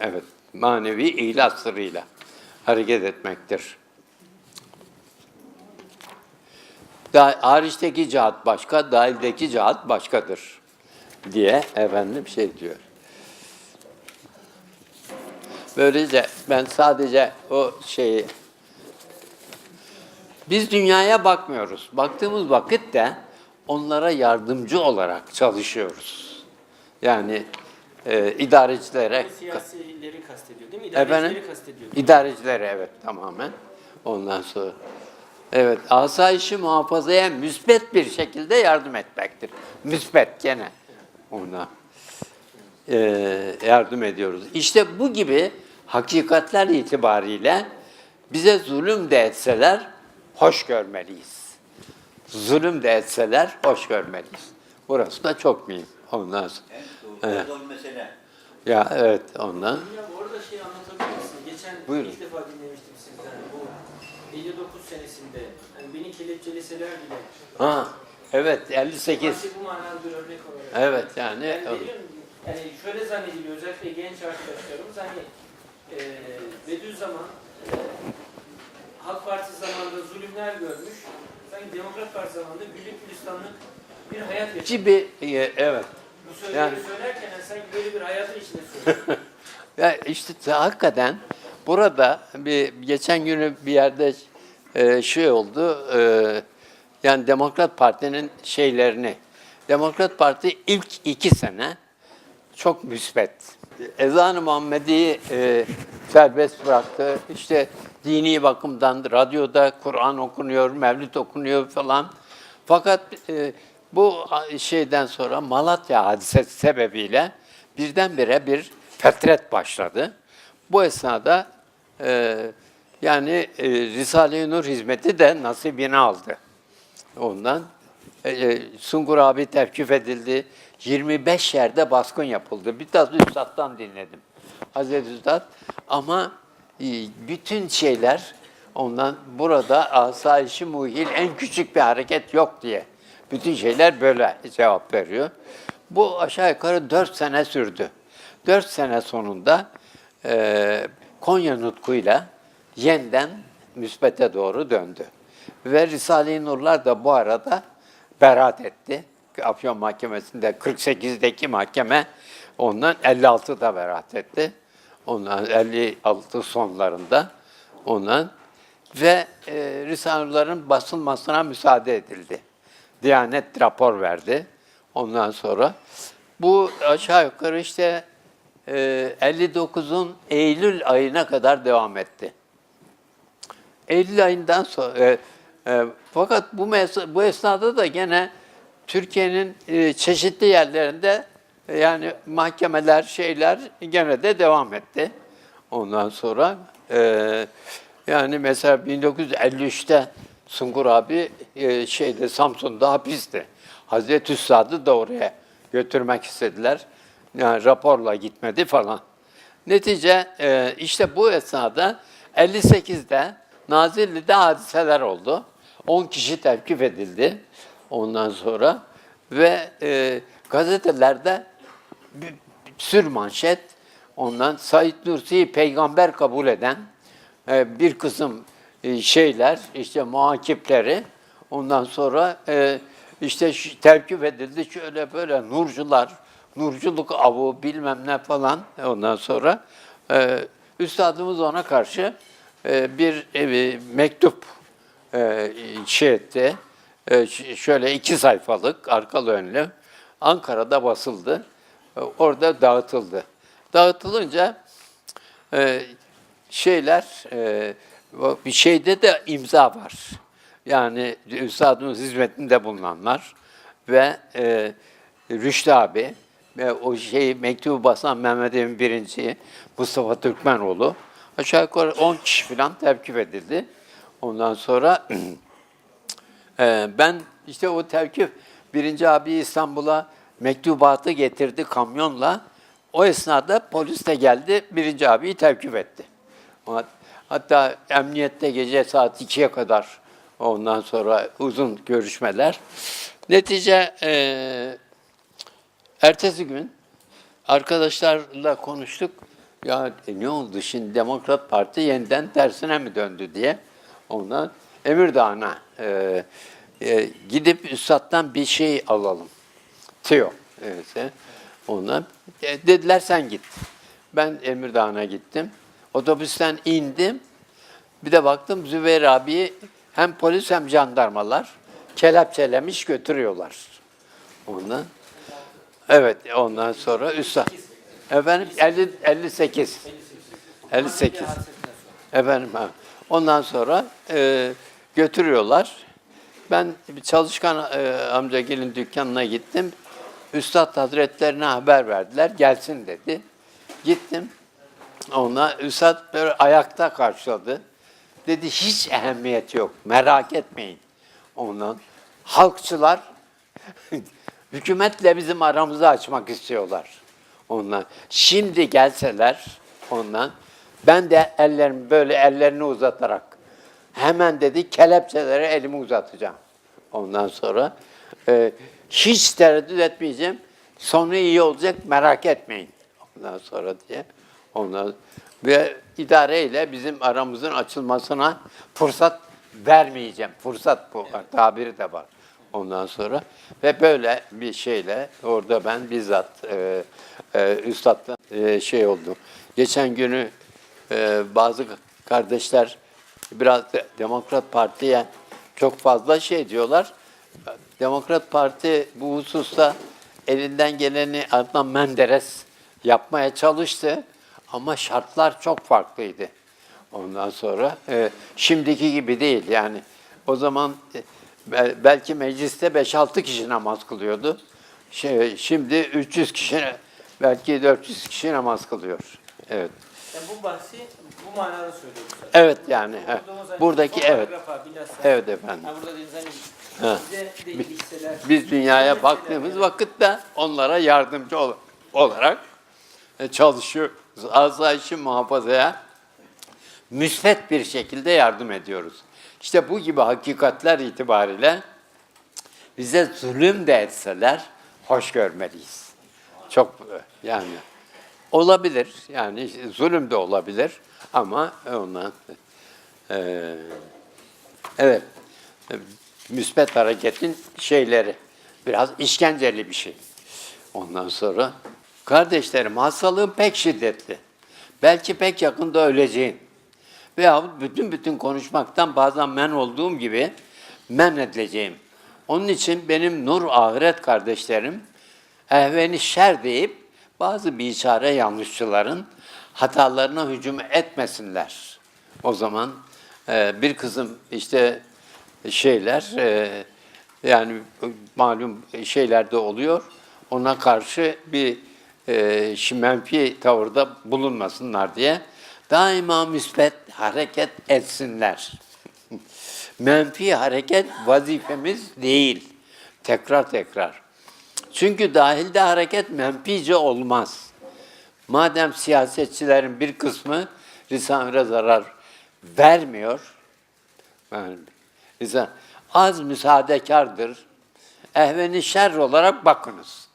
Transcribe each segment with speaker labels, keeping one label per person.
Speaker 1: Evet, manevi ilah sırrıyla hareket etmektir. Da, hariçteki cihat başka, dahildeki cihat başkadır diye efendim şey diyor. Böylece ben sadece o şeyi biz dünyaya bakmıyoruz. Baktığımız vakitte onlara yardımcı olarak çalışıyoruz. Yani e, idarecilere,
Speaker 2: Siyasileri kastediyor değil mi?
Speaker 1: efendim,
Speaker 2: İdarecileri kastediyor.
Speaker 1: idarecilere evet tamamen. Ondan sonra evet asayişi muhafazaya müsbet bir şekilde yardım etmektir. Müsbet gene ona e, yardım ediyoruz. İşte bu gibi hakikatler itibariyle bize zulüm de etseler hoş görmeliyiz. Zulüm de etseler hoş görmeliyiz. Burası da çok mühim. Ondan sonra.
Speaker 3: Evet, mesele.
Speaker 1: Ya evet ondan.
Speaker 2: Ya orada şey anlatabilir misin? Geçen
Speaker 1: Buyurun.
Speaker 2: ilk defa dinlemiştim sizden. Bu 59 senesinde hani beni kelepçeleseler bile.
Speaker 1: Ha evet 58.
Speaker 2: Sanki bu manada bir örnek olarak.
Speaker 1: Evet yani
Speaker 2: Yani, veriyorum, yani şöyle zannediliyor özellikle genç arkadaşlarımız hani e, Bediüzzaman e, Halk Partisi zamanında zulümler görmüş. Sanki Demokrat Parti zamanında güllük gülistanlık bir hayat yaşamış.
Speaker 1: gibi e, evet.
Speaker 2: Bu sözleri
Speaker 1: Yani-
Speaker 2: söylerken sanki böyle bir hayatın içinde söylüyor.
Speaker 1: Ya işte hakikaten burada bir geçen günü bir yerde e, şey oldu. e, yani Demokrat Parti'nin şeylerini. Demokrat Parti ilk iki sene çok müsbet. Ezan-ı Muhammedi'yi e, serbest bıraktı. İşte dini bakımdan radyoda Kur'an okunuyor, Mevlüt okunuyor falan. Fakat e, bu şeyden sonra Malatya hadisesi sebebiyle birdenbire bir fetret başladı. Bu esnada e, yani e, Risale-i Nur hizmeti de nasibini aldı. Ondan e, e, Sungur abi tevkif edildi. 25 yerde baskın yapıldı. Bir tane Üstad'dan dinledim. Hazreti Üstad. Ama e, bütün şeyler ondan burada asayişi muhil en küçük bir hareket yok diye. Bütün şeyler böyle cevap veriyor. Bu aşağı yukarı 4 sene sürdü. 4 sene sonunda e, Konya nutkuyla yeniden müsbete doğru döndü. Ve Risale-i Nurlar da bu arada beraat etti. Afyon Mahkemesi'nde 48'deki mahkeme ondan 56'da beraat etti. Ondan 56 sonlarında ondan ve e, Risale-i Nurların basılmasına müsaade edildi. Diyanet rapor verdi. Ondan sonra bu aşağı yukarı işte e, 59'un Eylül ayına kadar devam etti. Eylül ayından sonra e, e, fakat bu mes- bu esnada da gene Türkiye'nin e, çeşitli yerlerinde e, yani mahkemeler şeyler gene de devam etti. Ondan sonra e, yani mesela 1953'te Sungur abi e, şeyde Samsun'da hapisti. Hazreti Üstad'ı da oraya götürmek istediler. Yani raporla gitmedi falan. Netice e, işte bu esnada 58'de Nazilli'de hadiseler oldu. 10 kişi tevkif edildi ondan sonra ve e, gazetelerde bir sür manşet ondan Said Nursi'yi peygamber kabul eden e, bir kısım şeyler işte muhakipleri ondan sonra e, işte tevkif edildi şöyle böyle nurcular nurculuk avu bilmem ne falan ondan sonra e, üstadımız ona karşı e, bir e, mektup e, şey etti. E, şöyle iki sayfalık arkalı önlü Ankara'da basıldı. E, orada dağıtıldı. Dağıtılınca e, şeyler e, bir şeyde de imza var. Yani üstadımız hizmetinde bulunanlar ve e, Rüştü abi ve o şeyi mektubu basan Mehmet Emin birinci Mustafa Türkmenoğlu aşağı yukarı 10 kişi falan tevkif edildi. Ondan sonra Ee, ben işte o tevkif birinci abi İstanbul'a mektubatı getirdi kamyonla. O esnada polis de geldi, birinci abiyi tevkif etti. Hat- Hatta emniyette gece saat 2'ye kadar ondan sonra uzun görüşmeler. Netice e, ertesi gün arkadaşlarla konuştuk. Ya e, ne oldu şimdi Demokrat Parti yeniden tersine mi döndü diye ondan Emirdağ'ına e, e, gidip Üstad'dan bir şey alalım. Tüyo. Evet. Ondan e, dediler sen git. Ben Emirdağ'ına gittim. Otobüsten indim. Bir de baktım Zübeyir abiyi hem polis hem jandarmalar kelepçelemiş götürüyorlar. Ondan. Evet ondan sonra Üstad. Efendim 50, 58. 58. Efendim ha. Ondan sonra e, götürüyorlar. Ben çalışkan e, amcagelin dükkanına gittim. Üstad Hazretlerine haber verdiler. Gelsin dedi. Gittim. Ona Üstad böyle ayakta karşıladı. Dedi hiç ehemmiyet yok. Merak etmeyin. Ondan halkçılar hükümetle bizim aramızı açmak istiyorlar. Ondan şimdi gelseler ondan ben de ellerimi böyle ellerini uzatarak hemen dedi kelepçelere elimi uzatacağım. Ondan sonra e, hiç tereddüt etmeyeceğim. Sonu iyi olacak merak etmeyin. Ondan sonra diye. Ondan ve idareyle bizim aramızın açılmasına fırsat vermeyeceğim. Fırsat bu tabiri de var. Ondan sonra ve böyle bir şeyle orada ben bizzat e, e, üstadla e, şey oldu. Geçen günü e, bazı kardeşler biraz de- Demokrat Parti'ye çok fazla şey diyorlar. Demokrat Parti bu hususta elinden geleni Adnan Menderes yapmaya çalıştı ama şartlar çok farklıydı. Ondan sonra e, şimdiki gibi değil yani o zaman e, bel- belki mecliste 5-6 kişi namaz kılıyordu. Şey, şimdi 300 kişi belki 400 kişi namaz kılıyor. Evet.
Speaker 2: Yani bu bahsi bu manada söylüyoruz.
Speaker 1: Evet yani. he. Buradaki evet.
Speaker 2: bilhassa-
Speaker 1: Evet efendim.
Speaker 2: Ha, burada hani bize hisseler.
Speaker 1: Biz dünyaya baktığımız
Speaker 2: yani.
Speaker 1: vakitte onlara yardımcı ol- olarak e, çalışıyoruz. Asayişi muhafazaya müsbet bir şekilde yardım ediyoruz. İşte bu gibi hakikatler itibariyle bize zulüm de etseler hoş görmeliyiz. Çok yani olabilir yani zulüm de olabilir ama ondan e, evet müsbet hareketin şeyleri biraz işkenceli bir şey. Ondan sonra kardeşlerim hastalığın pek şiddetli. Belki pek yakında öleceğin. Veyahut bütün bütün konuşmaktan bazen men olduğum gibi men edileceğim. Onun için benim nur ahiret kardeşlerim ehveni şer deyip bazı biçare yanlışçıların hatalarına hücum etmesinler. O zaman e, bir kızım işte şeyler e, yani malum şeyler de oluyor. Ona karşı bir e, menfi tavırda bulunmasınlar diye daima müsbet hareket etsinler. menfi hareket vazifemiz değil. Tekrar tekrar. Çünkü dahilde hareket menfice olmaz. Madem siyasetçilerin bir kısmı Risale'ye zarar vermiyor, yani az müsaadekardır, ehveni şer olarak bakınız.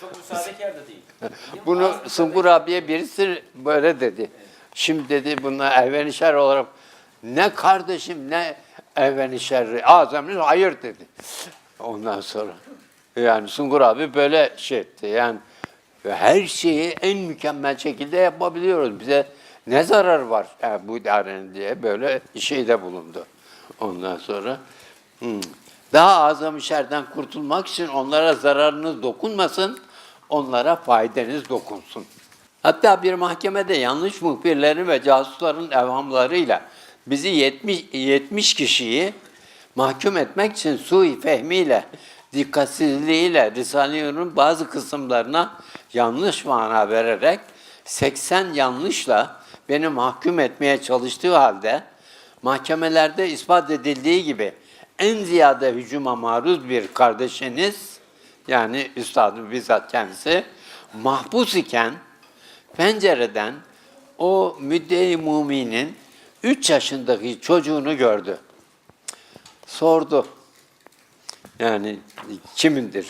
Speaker 2: Çok müsaadekar da değil. Değil mi?
Speaker 1: Bunu Sungur abiye birisi böyle dedi. Şimdi dedi buna ehveni şer olarak ne kardeşim ne ehveni şerri azamlı hayır dedi. Ondan sonra yani Sungur abi böyle şey etti. Yani her şeyi en mükemmel şekilde yapabiliyoruz. Bize ne zarar var e, bu idarenin diye böyle şeyde bulundu. Ondan sonra hmm, daha azam şerden kurtulmak için onlara zararınız dokunmasın, onlara faydanız dokunsun. Hatta bir mahkemede yanlış muhbirlerin ve casusların evhamlarıyla bizi 70, 70 kişiyi mahkum etmek için sui fehmiyle, dikkatsizliğiyle Risale-i bazı kısımlarına yanlış mana vererek 80 yanlışla beni mahkum etmeye çalıştığı halde mahkemelerde ispat edildiği gibi en ziyade hücuma maruz bir kardeşiniz yani üstadım bizzat kendisi mahpus iken pencereden o müddei muminin 3 yaşındaki çocuğunu gördü. Sordu. Yani kimindir?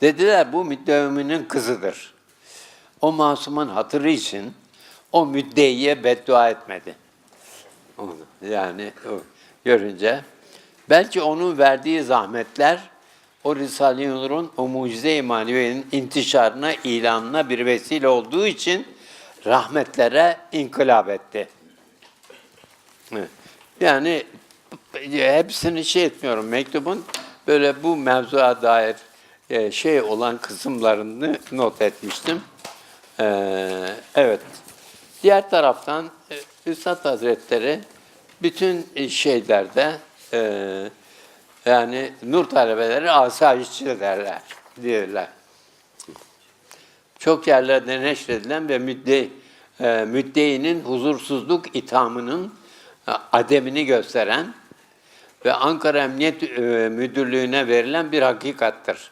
Speaker 1: Dediler bu müddeviminin kızıdır. O masumun hatırı için o müddeiye beddua etmedi. Yani görünce belki onun verdiği zahmetler o Risale-i Nur'un o mucize-i maneviyenin intişarına, ilanına bir vesile olduğu için rahmetlere inkılap etti. Yani hepsini şey etmiyorum. Mektubun böyle bu mevzuya dair e, şey olan kısımlarını not etmiştim. Ee, evet. Diğer taraftan e, Üstad Hazretleri bütün şeylerde e, yani nur talebeleri asayişçi derler, diyorlar. Çok yerlerde neşredilen ve müdde, e, müddeinin huzursuzluk ithamının e, ademini gösteren ve Ankara Emniyet e, Müdürlüğü'ne verilen bir hakikattır.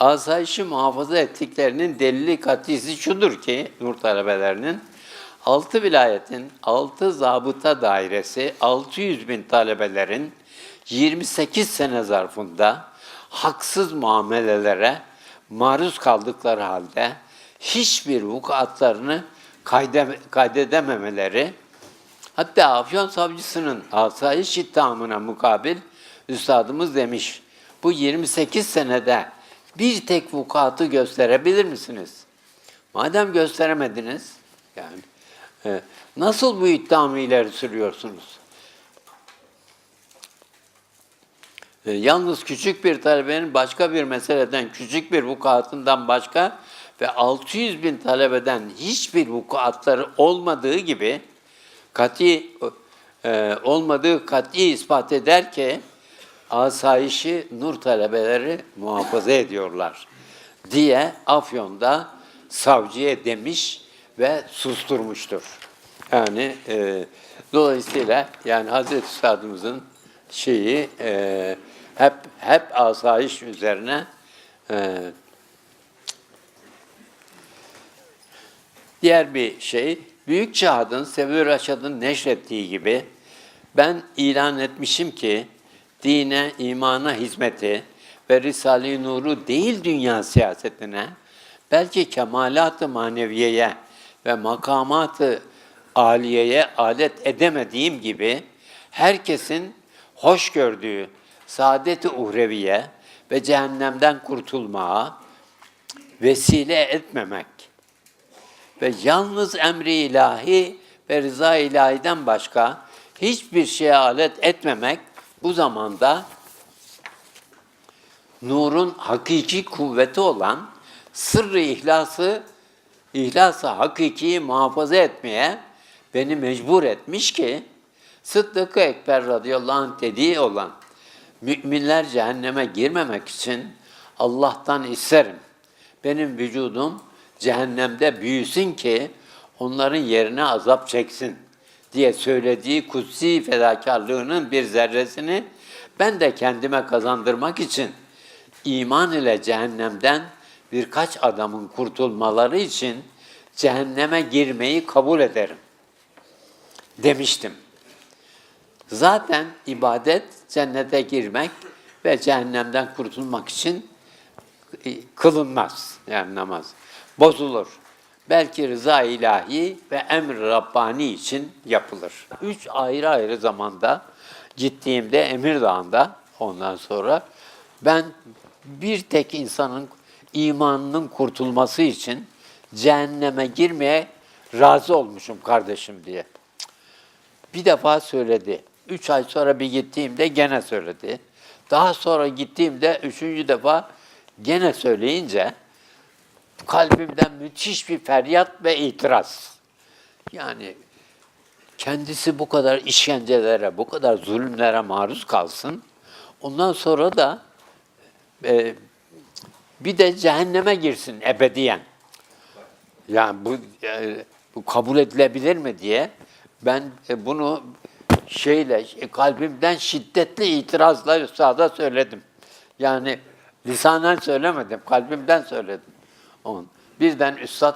Speaker 1: Asayişi muhafaza ettiklerinin delili katisi şudur ki nur talebelerinin altı vilayetin altı zabıta dairesi 600 bin talebelerin 28 sene zarfında haksız muamelelere maruz kaldıkları halde hiçbir vukuatlarını kayde, kaydedememeleri Hatta Afyon Savcısının asayiş ittihamına mukabil üstadımız demiş, bu 28 senede bir tek vukuatı gösterebilir misiniz? Madem gösteremediniz, yani nasıl bu iddiamı ileri sürüyorsunuz? E, yalnız küçük bir talebenin başka bir meseleden, küçük bir vukuatından başka ve 600 bin talebeden hiçbir vukuatları olmadığı gibi kati e, olmadığı kat'i ispat eder ki asayişi nur talebeleri muhafaza ediyorlar diye Afyon'da savcıya demiş ve susturmuştur. Yani e, dolayısıyla yani Hazreti Üstadımızın şeyi e, hep hep asayiş üzerine e, Diğer bir şey, Büyük Cihad'ın Sevi Raşad'ın neşrettiği gibi ben ilan etmişim ki dine, imana hizmeti ve Risale-i Nur'u değil dünya siyasetine, belki kemalat-ı maneviyeye ve makamat-ı aliyeye alet edemediğim gibi herkesin hoş gördüğü saadet-i uhreviye ve cehennemden kurtulmaya vesile etmemek ve yalnız emri ilahi ve rıza ilahiden başka hiçbir şeye alet etmemek bu zamanda nurun hakiki kuvveti olan sırrı ihlası, ihlası hakiki muhafaza etmeye beni mecbur etmiş ki Sıddık-ı Ekber radıyallahu anh dediği olan müminler cehenneme girmemek için Allah'tan isterim. Benim vücudum cehennemde büyüsün ki onların yerine azap çeksin diye söylediği kutsi fedakarlığının bir zerresini ben de kendime kazandırmak için iman ile cehennemden birkaç adamın kurtulmaları için cehenneme girmeyi kabul ederim demiştim. Zaten ibadet cennete girmek ve cehennemden kurtulmak için e, kılınmaz yani namaz. Bozulur. Belki rıza ilahi ve emr Rabbani için yapılır. Üç ayrı ayrı zamanda gittiğimde Emir Dağı'nda ondan sonra ben bir tek insanın imanının kurtulması için cehenneme girmeye razı olmuşum kardeşim diye. Bir defa söyledi. Üç ay sonra bir gittiğimde gene söyledi. Daha sonra gittiğimde üçüncü defa gene söyleyince kalbimden müthiş bir feryat ve itiraz. Yani kendisi bu kadar işkencelere, bu kadar zulümlere maruz kalsın. Ondan sonra da e, bir de cehenneme girsin ebediyen. Yani bu e, bu kabul edilebilir mi diye ben e, bunu şeyle e, kalbimden şiddetli itirazla üstada söyledim. Yani lisanen söylemedim, kalbimden söyledim. On. Birden üstad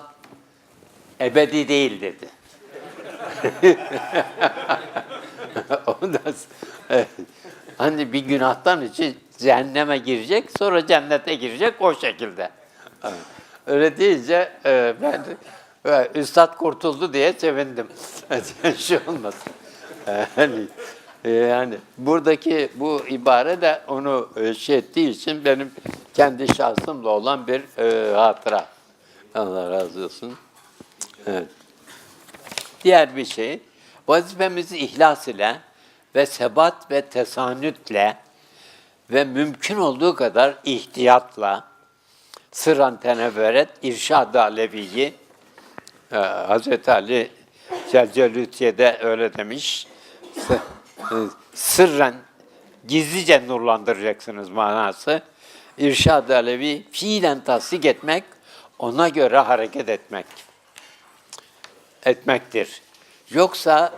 Speaker 1: ebedi değil dedi. Ondan sonra, hani bir günahtan için cehenneme girecek, sonra cennete girecek o şekilde. Öyle deyince e, ben Ve Üstad kurtuldu diye sevindim. şey olmasın. Yani, yani buradaki bu ibare de onu e, şey ettiği için benim kendi şahsımla olan bir e, hatıra. Allah razı olsun. Evet. Diğer bir şey, vazifemizi ihlas ile ve sebat ve tesanütle ve mümkün olduğu kadar ihtiyatla sırran tenevveret irşad-ı aleviyi e, Hazreti Ali Celcelütiye'de öyle demiş. E, Sırren gizlice nurlandıracaksınız manası. İrşad-ı Alevi fiilen tasdik etmek, ona göre hareket etmek etmektir. Yoksa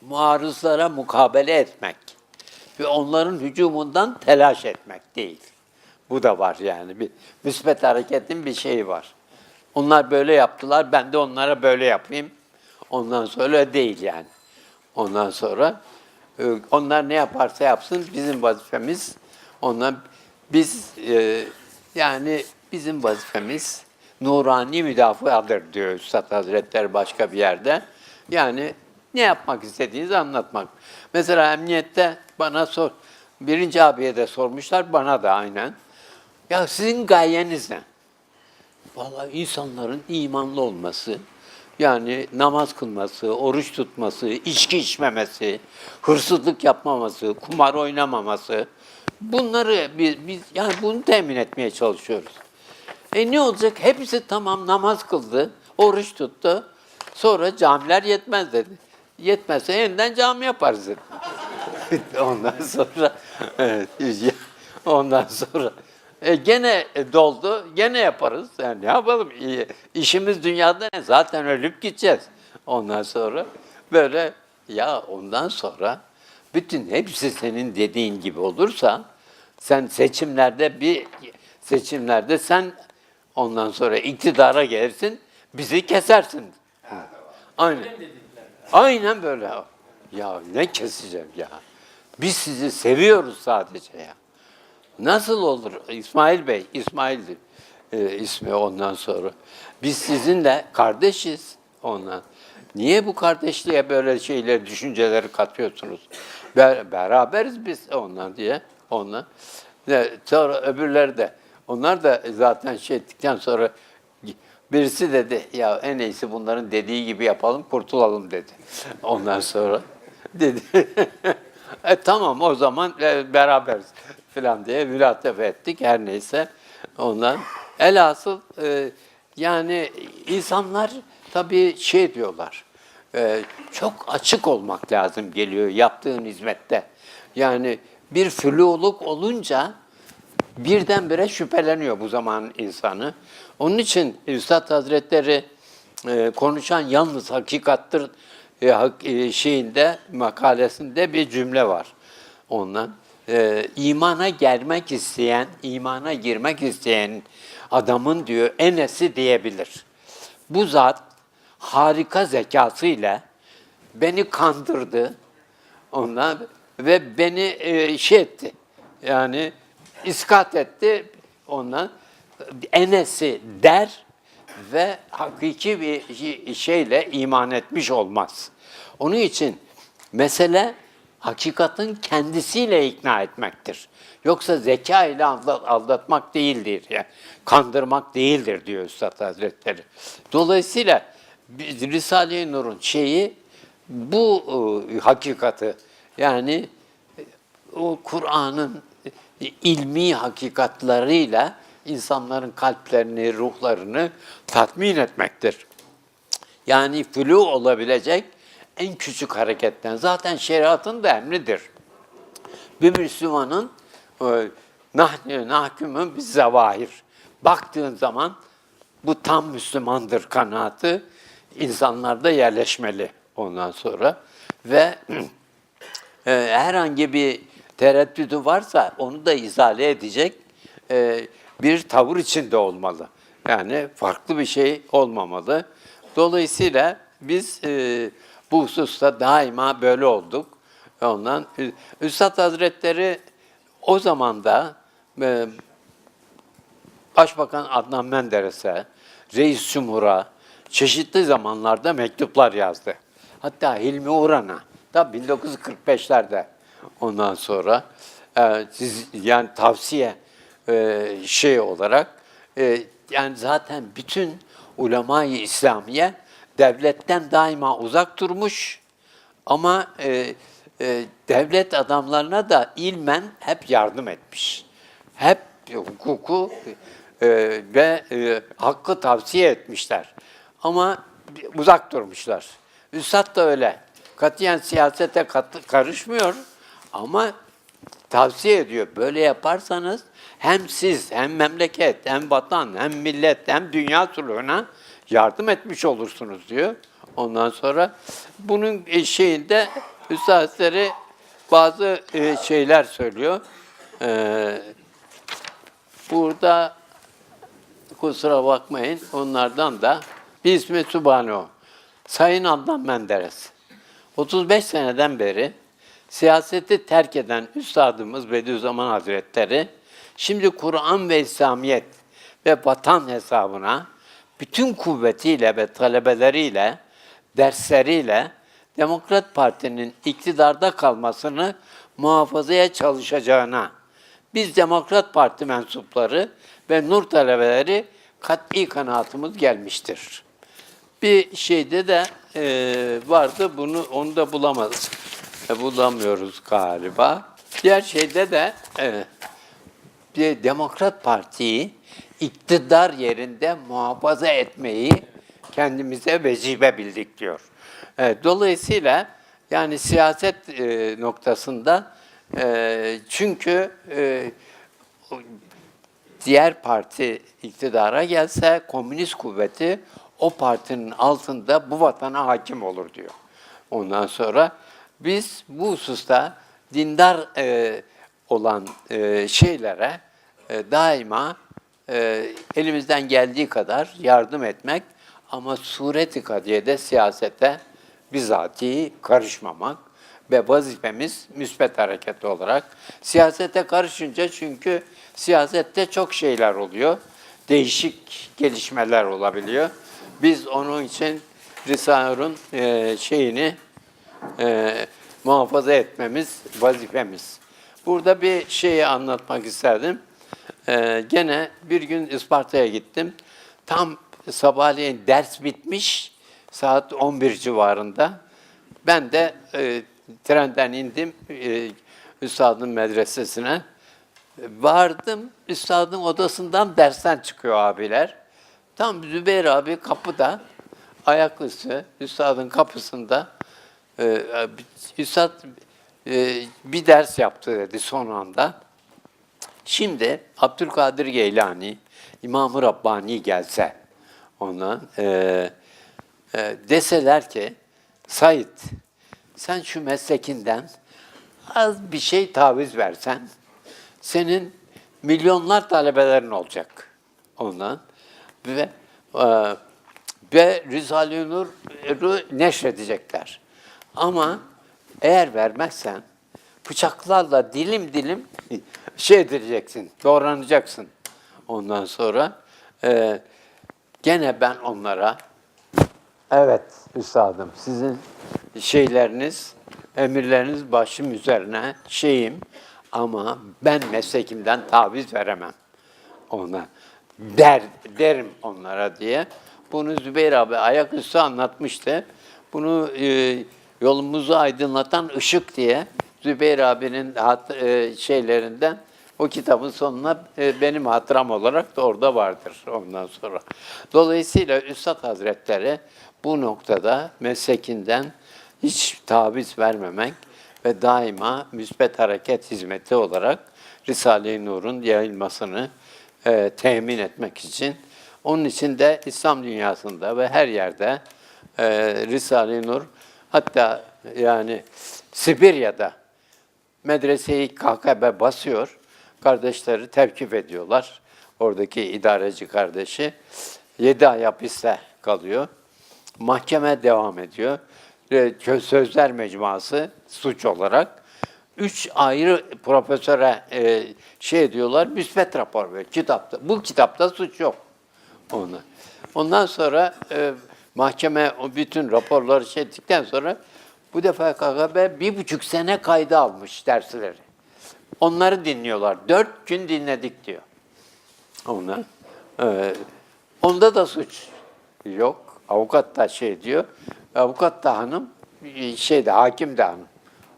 Speaker 1: muarızlara mukabele etmek ve onların hücumundan telaş etmek değil. Bu da var yani. Bir müsbet hareketin bir şeyi var. Onlar böyle yaptılar, ben de onlara böyle yapayım. Ondan sonra değil yani. Ondan sonra e, onlar ne yaparsa yapsın bizim vazifemiz onlar biz e, yani bizim vazifemiz nurani müdafadır diyor Üstad Hazretleri başka bir yerde. Yani ne yapmak istediğinizi anlatmak. Mesela emniyette bana sor, birinci abiye de sormuşlar, bana da aynen. Ya sizin gayeniz ne? Vallahi insanların imanlı olması, yani namaz kılması, oruç tutması, içki içmemesi, hırsızlık yapmaması, kumar oynamaması, bunları biz, biz yani bunu temin etmeye çalışıyoruz. E ne olacak? Hepsi tamam namaz kıldı, oruç tuttu. Sonra camiler yetmez dedi. Yetmezse yeniden cami yaparız. Ondan sonra evet, ondan sonra e, gene doldu, gene yaparız. Yani ne yapalım? İyi, İşimiz dünyada ne? Zaten ölüp gideceğiz. Ondan sonra böyle ya ondan sonra bütün hepsi senin dediğin gibi olursa sen seçimlerde bir seçimlerde sen ondan sonra iktidara gelirsin, bizi kesersin. Aynen. Aynen böyle. Ya ne keseceğim ya. Biz sizi seviyoruz sadece ya. Nasıl olur İsmail Bey, İsmail'dir e, ismi ondan sonra. Biz sizinle kardeşiz ondan. Niye bu kardeşliğe böyle şeyler, düşünceleri katıyorsunuz? Be- beraberiz biz ondan diye. Ondan. Ve Sonra öbürleri de. Onlar da zaten şey ettikten sonra birisi dedi ya en iyisi bunların dediği gibi yapalım kurtulalım dedi. Ondan sonra dedi. e tamam o zaman e, beraberiz falan diye mülatefe ettik her neyse. Ondan elhasıl e, yani insanlar tabii şey diyorlar. e, çok açık olmak lazım geliyor yaptığın hizmette. Yani bir fluluk olunca birdenbire şüpheleniyor bu zaman insanı. Onun için Üstad Hazretleri e, konuşan yalnız hakikattır e, hak- e, şeyinde makalesinde bir cümle var ondan. E, imana gelmek isteyen, imana girmek isteyen adamın diyor enesi diyebilir. Bu zat harika zekasıyla beni kandırdı ondan ve beni e, şey etti. Yani iskat etti ondan. Enesi der ve hakiki bir şeyle iman etmiş olmaz. Onun için mesele hakikatin kendisiyle ikna etmektir. Yoksa zeka ile aldat- aldatmak değildir. Yani kandırmak değildir diyor Üstad Hazretleri. Dolayısıyla Risale-i Nur'un şeyi bu e, hakikati yani o Kur'an'ın ilmi hakikatlarıyla insanların kalplerini, ruhlarını tatmin etmektir. Yani flu olabilecek en küçük hareketten. Zaten şeriatın da emridir. Bir Müslümanın e, nah- nahkümün bir zavahir. Baktığın zaman bu tam Müslümandır kanaatı insanlarda yerleşmeli ondan sonra. Ve e, herhangi bir tereddüdü varsa onu da izale edecek e, bir tavır içinde olmalı. Yani farklı bir şey olmamalı. Dolayısıyla biz e, bu hususta daima böyle olduk. Ondan Ü- Üstad Hazretleri o zaman da e, Başbakan Adnan Menderes'e, Reis Cumhur'a, çeşitli zamanlarda mektuplar yazdı. Hatta Hilmi Uran'a da 1945'lerde ondan sonra e, siz yani tavsiye e, şey olarak e, yani zaten bütün ulema-i İslamiye devletten daima uzak durmuş ama e, devlet adamlarına da ilmen hep yardım etmiş. Hep hukuku ve hakkı tavsiye etmişler. Ama uzak durmuşlar. Üstad da öyle. Katiyen siyasete karışmıyor ama tavsiye ediyor. Böyle yaparsanız hem siz hem memleket hem vatan hem millet hem dünya sulhuna yardım etmiş olursunuz diyor. Ondan sonra bunun e, şeyinde üstadları bazı e, şeyler söylüyor. Ee, burada kusura bakmayın onlardan da Bismi Subhanahu. Sayın Adnan Menderes. 35 seneden beri siyaseti terk eden Üstadımız Bediüzzaman Hazretleri şimdi Kur'an ve İslamiyet ve vatan hesabına bütün kuvvetiyle ve talebeleriyle, dersleriyle Demokrat Parti'nin iktidarda kalmasını muhafazaya çalışacağına biz Demokrat Parti mensupları ve Nur talebeleri kat'i kanaatımız gelmiştir. Bir şeyde de e, vardı, bunu onu da bulamadık. E, bulamıyoruz galiba. Diğer şeyde de e, bir Demokrat Parti'yi iktidar yerinde muhafaza etmeyi kendimize vezife bildik diyor. E, dolayısıyla yani siyaset e, noktasında e, çünkü e, diğer parti iktidara gelse komünist kuvveti o partinin altında bu vatana hakim olur diyor. Ondan sonra biz bu hususta dindar e, olan e, şeylere e, daima e, elimizden geldiği kadar yardım etmek ama sureti kadiyede siyasete bizatihi karışmamak ve vazifemiz müsbet hareket olarak siyasete karışınca çünkü siyasette çok şeyler oluyor. Değişik gelişmeler olabiliyor. Biz onun için Risale-i Nur'un, e, şeyini e, muhafaza etmemiz vazifemiz. Burada bir şeyi anlatmak isterdim. E, gene bir gün Isparta'ya gittim. Tam sabahleyin ders bitmiş, saat 11 civarında. Ben de e, trenden indim e, Üstadın medresesine. Vardım, Üstadın odasından dersten çıkıyor abiler. Tam Zübeyir abi kapıda, ayaküstü, Üstadın kapısında. E, Üstad bir ders yaptı dedi son anda. Şimdi Abdülkadir Geylani, İmam-ı Rabbani gelse ona e, e, deseler ki Said sen şu meslekinden az bir şey taviz versen senin milyonlar talebelerin olacak ondan ve e, ve Risale-i Nur'u neşredecekler. Ama eğer vermezsen bıçaklarla dilim dilim şey edeceksin, doğranacaksın. Ondan sonra e, gene ben onlara evet üstadım sizin şeyleriniz, emirleriniz başım üzerine şeyim ama ben meslekimden taviz veremem ona. Der, derim onlara diye. Bunu Zübeyir abi ayaküstü anlatmıştı. Bunu e, yolumuzu aydınlatan ışık diye Zübeyir abinin hat, e, şeylerinden o kitabın sonuna e, benim hatıram olarak da orada vardır ondan sonra. Dolayısıyla Üstad Hazretleri bu noktada meslekinden hiç taviz vermemek ve daima müsbet hareket hizmeti olarak Risale-i Nur'un yayılmasını e, temin etmek için. Onun için de İslam dünyasında ve her yerde e, Risale-i Nur hatta yani Sibirya'da medreseyi KKB basıyor. Kardeşleri tevkif ediyorlar. Oradaki idareci kardeşi. Yedi ay hapiste kalıyor. Mahkeme devam ediyor. Sözler Mecmuası suç olarak üç ayrı profesöre e, şey ediyorlar, müsbet rapor veriyor kitapta. Bu kitapta suç yok. Onu. Ondan sonra e, Mahkeme o bütün raporları şey ettikten sonra bu defa KGB bir buçuk sene kayda almış dersleri. Onları dinliyorlar. Dört gün dinledik diyor. Onlar. Ee, onda da suç yok. Avukat da şey diyor. Avukat da hanım, şeyde hakim de hanım.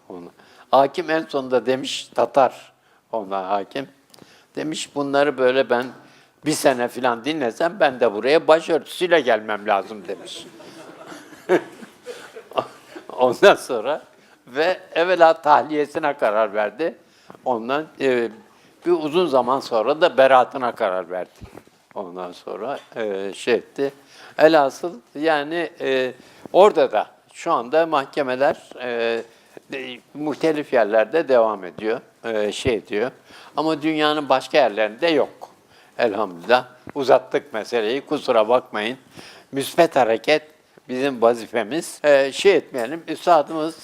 Speaker 1: Ona. Hakim en sonunda demiş Tatar ona hakim. Demiş bunları böyle ben bir sene falan dinlesem ben de buraya başörtüsüyle gelmem lazım demiş. Ondan sonra ve evvela tahliyesine karar verdi. Ondan e, bir uzun zaman sonra da beraatına karar verdi. Ondan sonra e, şey etti. Elhasıl yani e, orada da şu anda mahkemeler e, de, muhtelif yerlerde devam ediyor, e, şey diyor. Ama dünyanın başka yerlerinde yok. Elhamdülillah uzattık meseleyi, kusura bakmayın. Müsbet hareket bizim vazifemiz. Ee, şey etmeyelim, üstadımız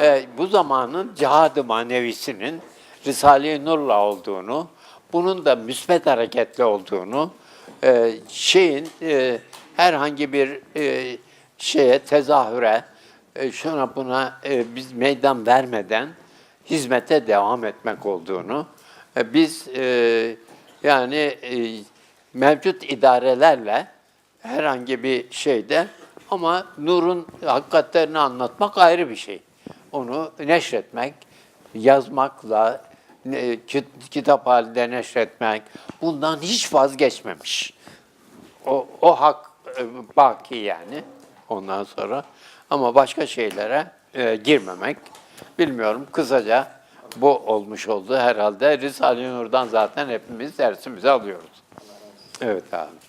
Speaker 1: e, bu zamanın cihadı manevisinin Risale-i Nur'la olduğunu, bunun da müsbet hareketli olduğunu, e, şeyin e, herhangi bir e, şeye, tezahüre, e, şuna buna e, biz meydan vermeden hizmete devam etmek olduğunu, e, biz e, yani e, mevcut idarelerle herhangi bir şeyde ama nurun hakikatlerini anlatmak ayrı bir şey. Onu neşretmek, yazmakla, kit- kitap halinde neşretmek, bundan hiç vazgeçmemiş. O, o hak e, baki yani ondan sonra. Ama başka şeylere e, girmemek. Bilmiyorum kısaca bu olmuş oldu herhalde. Risale-i Nur'dan zaten hepimiz dersimizi alıyoruz. Evet abi.